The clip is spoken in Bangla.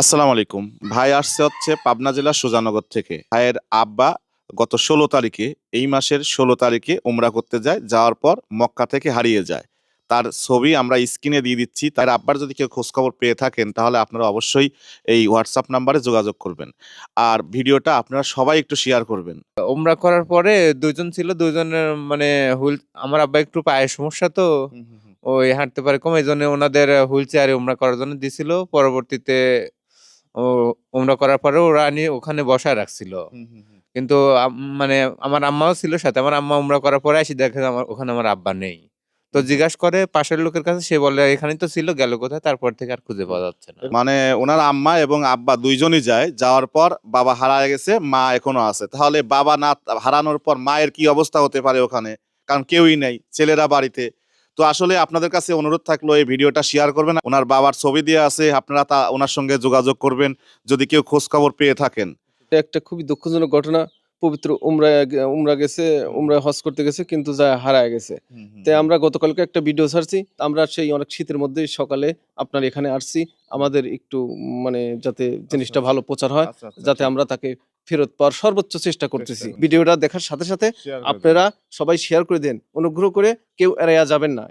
আসসালামু আলাইকুম। ভাই আসছে হচ্ছে পাবনা জেলার সুজানগর থেকে। ভাইয়ের আব্বা গত ষোলো তারিখে এই মাসের ষোলো তারিখে উমরা করতে যায় যাওয়ার পর মক্কা থেকে হারিয়ে যায়। তার ছবি আমরা স্ক্রিনে দিয়ে দিচ্ছি। তার আব্বার যদি কেউ খোঁজখবর পেয়ে থাকেন তাহলে আপনারা অবশ্যই এই হোয়াটসঅ্যাপ নাম্বারে যোগাযোগ করবেন। আর ভিডিওটা আপনারা সবাই একটু শেয়ার করবেন। ওমরা করার পরে দুইজন ছিল দুজনের মানে হুইল আমার আব্বা একটু পায়ের সমস্যা তো ওই হাঁটতে পারে কম এই জন্য ওনাদের হুইল চেয়ারে ওমরা করার জন্য দিছিল। পরবর্তীতে ও ওমরা করার পরে ওরা নিয়ে ওখানে বসায় রাখছিল। কিন্তু আম- মানে আমার আম্মাও ছিল সাথে আমার আম্মা ওমরা করার পরে আসি দেখে আমার ওখানে আমার আব্বা নেই। তো জিজ্ঞাসা করে পাশের লোকের কাছে সে বলে এখানে তো ছিল গেল কোথায়? তারপর থেকে আর খুঁজে পাওয়া যাচ্ছে না। মানে ওনার আম্মা এবং আব্বা দুইজনই যায় যাওয়ার পর বাবা হারা গেছে মা এখনও আছে। তাহলে বাবা না হারানোর পর মায়ের কি অবস্থা হতে পারে ওখানে? কারণ কেউই নেই ছেলেরা বাড়িতে। তো আসলে আপনাদের কাছে অনুরোধ থাকল এই ভিডিওটা শেয়ার করবেন। ওনার বাবার ছবি দিয়ে আছে আপনারা তা ওনার সঙ্গে যোগাযোগ করবেন যদি কেউ খোঁজ খবর পেয়ে থাকেন। এটা একটা খুবই দুঃখজনক ঘটনা। পবিত্র উমরা উমরা গেছে উমরা হজ করতে গেছে কিন্তু যা হারায় গেছে। তাই আমরা গতকালকে একটা ভিডিও ছাড়ছি। আমরা সেই অনেক শীতের মধ্যে সকালে আপনার এখানে আসছি। আমাদের একটু মানে যাতে জিনিসটা আচ্ছা। ভালো প্রচার হয় আচ্ছা, আচ্ছা, যাতে আমরা তাকে ফেরত পাওয়ার সর্বোচ্চ চেষ্টা করতেছি। ভিডিওটা দেখার সাথে সাথে আপনারা সবাই শেয়ার করে দেন। অনুগ্রহ করে কেউ এড়াইয়া যাবেন না।